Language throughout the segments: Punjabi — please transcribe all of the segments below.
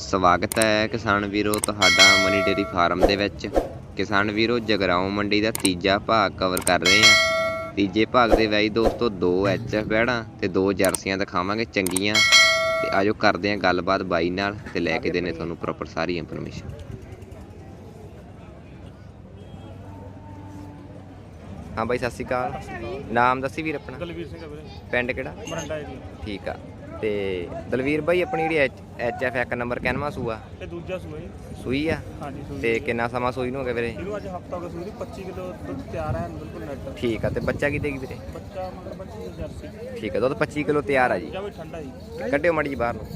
ਸਵਾਗਤ ਹੈ ਕਿਸਾਨ ਵੀਰੋ ਤੁਹਾਡਾ ਮਨੀ ਡੇਰੀ ਫਾਰਮ ਦੇ ਵਿੱਚ। ਕਿਸਾਨ ਵੀਰੋ ਜਗਰਾਉਂ ਮੰਡੀ ਦਾ ਤੀਜਾ ਭਾਗ ਕਵਰ ਕਰ ਰਹੇ ਹਾਂ। ਤੀਜੇ ਭਾਗ ਦੇ ਵਿੱਚ ਦੋਸਤੋ ਦੋ ਐਚਐਫ ਬੈੜਾਂ ਤੇ ਦੋ ਜਰਸੀਆਂ ਦਿਖਾਵਾਂਗੇ ਚੰਗੀਆਂ। ਤੇ ਆਜੋ ਕਰਦੇ ਹਾਂ ਗੱਲਬਾਤ ਬਾਈ ਨਾਲ ਤੇ ਲੈ ਕੇ ਦੇਣੇ ਤੁਹਾਨੂੰ ਪ੍ਰੋਪਰ ਸਾਰੀ ਇਨਫੋਰਮੇਸ਼ਨ ਹਾਂ ਬਾਈ ਸਤਿ ਸ਼੍ਰੀ ਅਕਾਲ। ਨਾਮ ਦੱਸੀ ਵੀਰ ਆਪਣਾ? ਦਲਵੀਰ ਸਿੰਘ ਆ ਵੀਰੇ। ਪਿੰਡ ਕਿਹੜਾ? ਮਰੰਡਾ ਏਰੀਆ ਠੀਕ ਆ। ਤੇ ਦਲਵੀਰ ਬਾਈ ਆਪਣੀ ਜਿਹੜੀ ਐਚ ਐਫ ਇੱਕ ਨੰਬਰ ਕੈਨਵਾ ਸੂਆ ਤੇ ਦੂਜਾ ਸੂਆ ਜੀ। ਸੂਈ ਆ? ਹਾਂਜੀ ਸੂਈ। ਤੇ ਕਿੰਨਾ ਸਮਾਂ ਸੂਈ ਨੂੰ ਹੋ ਗਿਆ ਵੀਰੇ? ਇਹਨੂੰ ਅੱਜ ਹਫਤਾ ਹੋ ਗਿਆ ਸੂਈ ਦੀ 25 ਕਿਲੋ ਦੁੱਧ ਤਿਆਰ ਹੈ ਬਿਲਕੁਲ ਨੈਟ ਠੀਕ ਆ ਤੇ ਬੱਚਾ ਕੀ ਦੇਗੀ ਵੀਰੇ? ਬੱਚਾ ਦੀ ਜਰਸੀ। ਠੀਕ ਆ ਦੁੱਧ 25 ਕਿਲੋ ਤਿਆਰ ਆ ਜੀ। ਜਾਂ ਵੀ ਠੰਡਾ ਜੀ। ਕੱਢਿਓ ਮੜੀ ਜੀ ਬਾਹਰ ਨੂੰ।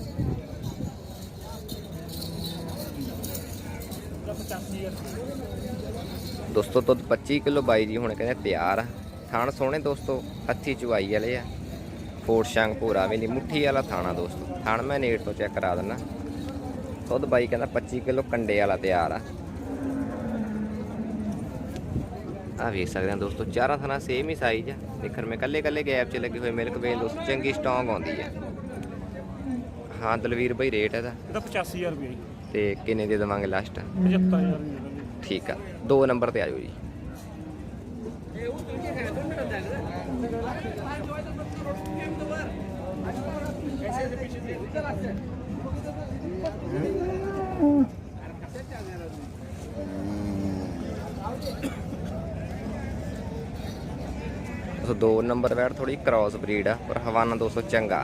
ਜਾਂ 85 ਹਜ਼ਾਰ। ਦੋਸਤੋ ਦੁੱਧ 25 ਕਿਲੋ ਬਾਈ ਜੀ ਹੁਣ ਕਹਿੰਦੇ ਤਿਆਰ ਆ। ਥਾਣ ਸੋਹਣੇ ਦੋਸਤੋ ਹੱਥੀ ਚੁਆਈ ਵਾਲੇ ਆ। ਫੋੜ ਸ਼ੰਗ ਪੂਰਾ ਵੀ ਨਹੀਂ ਮੁੱਠੀ ਵਾਲਾ ਥਾਣਾ ਦੋਸਤੋ। ਥਾਣ ਮੈਂ ਨੇੜ ਤੋਂ ਚੈੱਕ ਕਰਾ ਦਿੰਦਾ ਦੁੱਧ ਬਾਈ ਕਹਿੰਦਾ 25 ਕਿਲੋ ਕੰਡੇ ਵਾਲਾ ਤਿਆਰ ਆ। ਆ ਵੇਖ ਸਕਦੇ ਆ ਦੋਸਤੋ ਚਾਰਾਂ ਥਾਣਾ ਸੇਮ ਹੀ ਸਾਈਜ਼ ਆ। ਦੇਖਣ ਮੈਂ ਕੱਲੇ ਕੱਲੇ ਗੈਪ 'ਚ ਲੱਗੇ ਹੋਏ ਮਿਲਕ ਵੇਲ ਦੋਸਤੋ ਚੰਗੀ ਸਟਰੋਂਗ ਆਉਂਦੀ ਆ। ਹਾਂ ਦਲਵੀਰ ਬਾਈ ਰੇਟ ਇਹਦਾ। ਇਹਦਾ 85000 ਰੁਪਏ ਤੇ ਕਿੰਨੇ ਦੇ ਦੇਵਾਂਗੇ ਲਾਸਟ 75000 ਦੀ ਦੇ ਦਾਂਗੇ ਠੀਕ ਆ ਦੋ ਨੰਬਰ ਤੇ ਆ ਜਾਓ ਜੀ। ਦੋ ਨੰਬਰ ਵੈਟ ਥੋੜੀ ਕ੍ਰਾਸ ਬਰੀਡ ਆ ਪਰ ਹਵਾਨਾ 200 ਚੰਗਾ।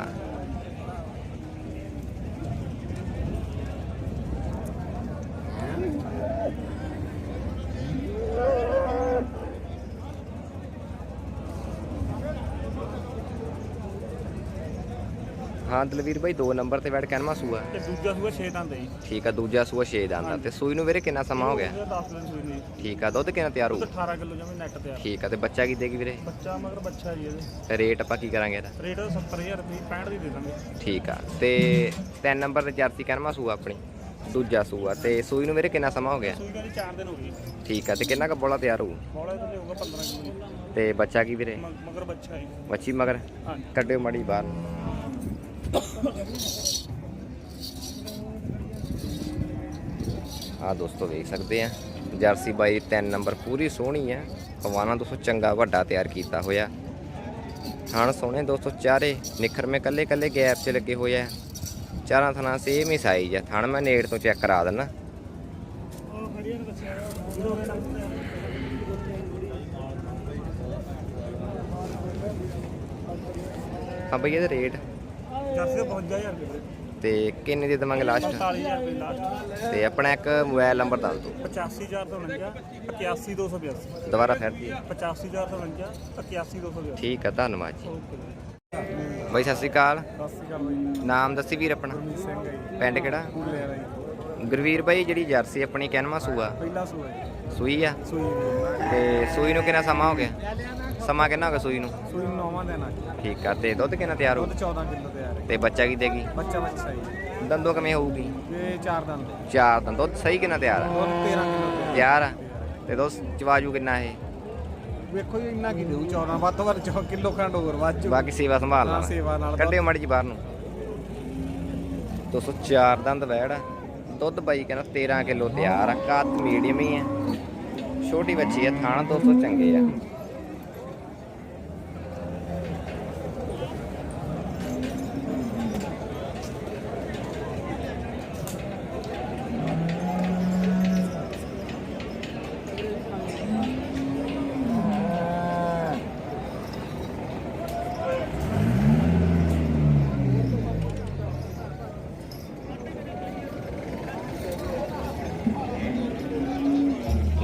ਹਾਂ ਦਲਵੀਰ ਬਾਈ ਦੋ ਨੰਬਰ ਤੇ ਵੈਟ ਕਹਿਣਾ ਸੂਆ। ਤੇ ਦੂਜਾ ਸੂਆ 6 ਦੰਦ ਹੈ ਜੀ। ਠੀਕ ਆ ਦੂਜਾ ਸੂਆ 6 ਦਾ ਆਂਦਾ ਤੇ ਸੂਈ ਨੂੰ ਵੀਰੇ ਕਿੰਨਾ ਸਮਾਂ ਹੋ ਗਿਆ? ਇਹਦਾ 10 ਦਿਨ ਸੂਈ ਨਹੀਂ ਠੀਕ ਆ ਦੁੱਧ ਕਿੰਨਾ ਤਿਆਰ ਹੋਊ? 18 ਕਿਲੋ ਜਿਵੇਂ ਨੈਟ ਤਿਆਰ। ਠੀਕ ਆ ਤੇ ਬੱਚਾ ਕੀ ਦੇਗੀ ਵੀਰੇ? ਬੱਚਾ ਮਗਰ ਬੱਚਾ ਜੀ ਇਹਦੇ। ਤੇ ਰੇਟ ਆਪਾਂ ਕੀ ਕਰਾਂਗੇ ਇਹਦਾ? ਰੇਟ ਇਹਦਾ 70000 ਰੁਪਏ 65 ਦੀ ਦੇ ਦਾਂਗੇ। ਠੀਕ ਆ ਤੇ ਤਿੰਨ ਨੰਬਰ ਤੇ ਜਰਸੀ ਕਹਿਣਾ ਸੂਆ ਆਪਣੀ ਦੂਜਾ ਸੂਆ। ਤੇ ਸੂਈ ਨੂੰ ਵੀਰੇ ਕਿੰਨਾ ਸਮਾਂ ਹੋ ਗਿਆ? ਸੂਈ ਦਾ ਜੀ 4 ਦਿਨ ਹੋ ਗਏ ਠੀਕ ਆ ਤੇ ਕਿੰਨਾ ਕ ਬੋਲਾ ਤਿਆਰ ਹੋਊ? ਬੋਲਾ ਇਹਦਾ ਹੋਊਗਾ 15 ਕਿਲੋ। ਤੇ ਬੱਚਾ ਕੀ ਵੀਰੇ? ਮਗਰ ਬੱਚਾ ਹੈ ਮੱਛੀ ਮਗਰ? ਕੱਢਿਓ ਮੜੀ ਬਾਹਰ ਆ ਦੋਸਤੋ ਵੇਖ ਸਕਦੇ ਆ। ਜਰਸੀ ਬਾਈ ਤਿੰਨ ਨੰਬਰ ਪੂਰੀ ਸੋਹਣੀ ਆ। ਹਵਾਨਾ ਦੋਸਤੋ ਚੰਗਾ ਵੱਡਾ ਤਿਆਰ ਕੀਤਾ ਹੋਇਆ। ਹਣ ਸੋਹਣੇ ਦੋਸਤੋ ਚਾਰੇ। ਨਿਖਰ ਮੇ ਕੱਲੇ ਕੱਲੇ ਗੈਪ 'ਚ ਲੱਗੇ ਹੋਏ ਆ। ਚਾਰਾਂ ਥਣਾ ਸੇਮ ਹੀ ਸਾਈਜ਼ ਆ। ਥਣ ਮੈਂ ਨੇੜ ਤੋਂ ਚੈੱਕ ਕਰਾ ਦਿੰਨਾ। ਉਹ ਬਈ ਇਹਦਾ ਰੇਟ ਜਰਸੀ ਦਾ 52000 ਰੁਪਏ। ਤੇ ਕਿੰਨੇ ਦੇ ਦੇਵਾਂਗੇ ਲਾਸਟ 45000 ਰੁਪਏ ਲਾਸਟ ਤੇ ਆਪਣਾ ਇੱਕ ਮੋਬਾਈਲ ਨੰਬਰ ਦੱਸ ਦਿਓ। 85449 81282 ਦੁਬਾਰਾ ਫਿਰ। ਜੀ 85449 81282 ਠੀਕ ਆ ਧੰਨਵਾਦ ਜੀ। ਬਾਈ ਸਤਿ ਸ਼੍ਰੀ ਅਕਾਲ। ਸਤਿ ਸ਼੍ਰੀ ਅਕਾਲ ਬਾਈ ਨਾਮ ਦੱਸੀ ਵੀਰ ਆਪਣਾ? ਪਿੰਡ ਕਿਹੜਾ? ਗੁਰਵੀਰ ਬਾਈ ਜਿਹੜੀ ਜਰਸੀ ਆਪਣੀ ਕੈਨਵਾ ਸੂਆ? ਪਹਿਲਾ ਸੂਆ ਸੂਈ ਆ? ਸੂਈ ਤੇ ਸੂਈ ਨੂੰ ਕਿੰਨਾ ਸਮਾਂ ਹੋ ਗਿਆ? ਸਮਾਂ ਕਿੰਨਾ ਹੋ ਗਿਆ ਸੂਈ ਨੂੰ? ਸੂਈ ਨੂੰ ਨੌਵਾਂ ਦੇਣਾ ਜੀ। ਠੀਕ ਆ ਤੇ ਦੁੱਧ ਕਿੰਨਾ ਤਿਆਰ ਹੋ ਦੁੱਧ 14 ਕਿਲੋ ਤਿਆਰ ਹੈ। ਤੇ ਬੱਚਾ ਕੀ ਦੇਗੀ? ਬੱਚਾ ਬੱਚਾ ਜੀ। ਦੰਦੋਂ ਕਿਵੇਂ ਹੋਊਗੀ? ਇਹ ਚਾਰ ਦੰਦ। ਚਾਰ ਦੰਦ। ਦੁੱਧ ਸਹੀ ਕਿੰਨਾ ਤਿਆਰ ਆ? ਹੋਰ 13 ਕਿਲੋ ਤਿਆਰ ਤਿਆਰ ਆ। ਤੇ ਦੁੱਧ ਚਵਾਜੂ ਕਿੰਨਾ ਇਹ? ਵੇਖੋ ਜੀ ਇੰਨਾ ਕੀ ਦੇਊ 14 ਵੱਧ ਤੋਂ ਵੱਧ 4 ਕਿਲੋ ਖੰਡ ਹੋਰ ਵੱਧ ਬਾਕੀ ਸੇਵਾ ਸੰਭਾਲ ਹਾਂ, ਲਾ ਸੇਵਾ ਨਾਲ। ਕੱਢਿਓ ਮੜੀ ਜੀ ਬਾਹਰ ਨੂੰ। 204 ਦੰਦ ਵੈੜ ਆ। ਦੁੱਧ ਬਾਈ ਕਹਿੰਦਾ 13 ਕਿਲੋ ਤਿਆਰ ਆ। ਕੱਦ ਮੀਡੀਅਮ ਹੀ ਆ। ਛੋਟੀ ਬੱਚੀ ਆ ਥਾਣਾ 200 ਚੰਗੇ ਆ।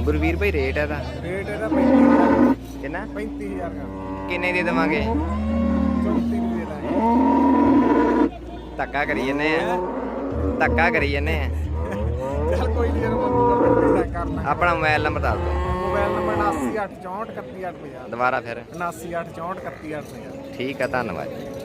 ਗੁਰਵੀਰ ਭਾਈ ਰੇਟ ਇਹਦਾ? ਰੇਟ ਇਹਦਾ 35000 ਕਿੰਨਾ? 35000 ਦਾ। ਕਿੰਨੇ ਦੇ ਦੇਵਾਂਗੇ? 34 ਦੀ ਦਾਂਗੇ। ਧੱਕਾ ਕਰੀ ਜੰਨੇ ਆ। ਧੱਕਾ ਕਰੀ ਜੰਨੇ ਆ। ਚੱਲ ਕੋਈ ਨਹੀਂ ਜਦੋਂ ਕਰਨਾ ਆਪਣਾ ਮੋਬਾਈਲ ਨੰਬਰ ਦੱਸ ਦਿਓ। ਮੋਬਾਈਲ ਨੰਬਰ 7864 31850 ਦੁਬਾਰਾ ਫਿਰ। 7864 31850 ਠੀਕ ਆ ਧੰਨਵਾਦ ਜੀ।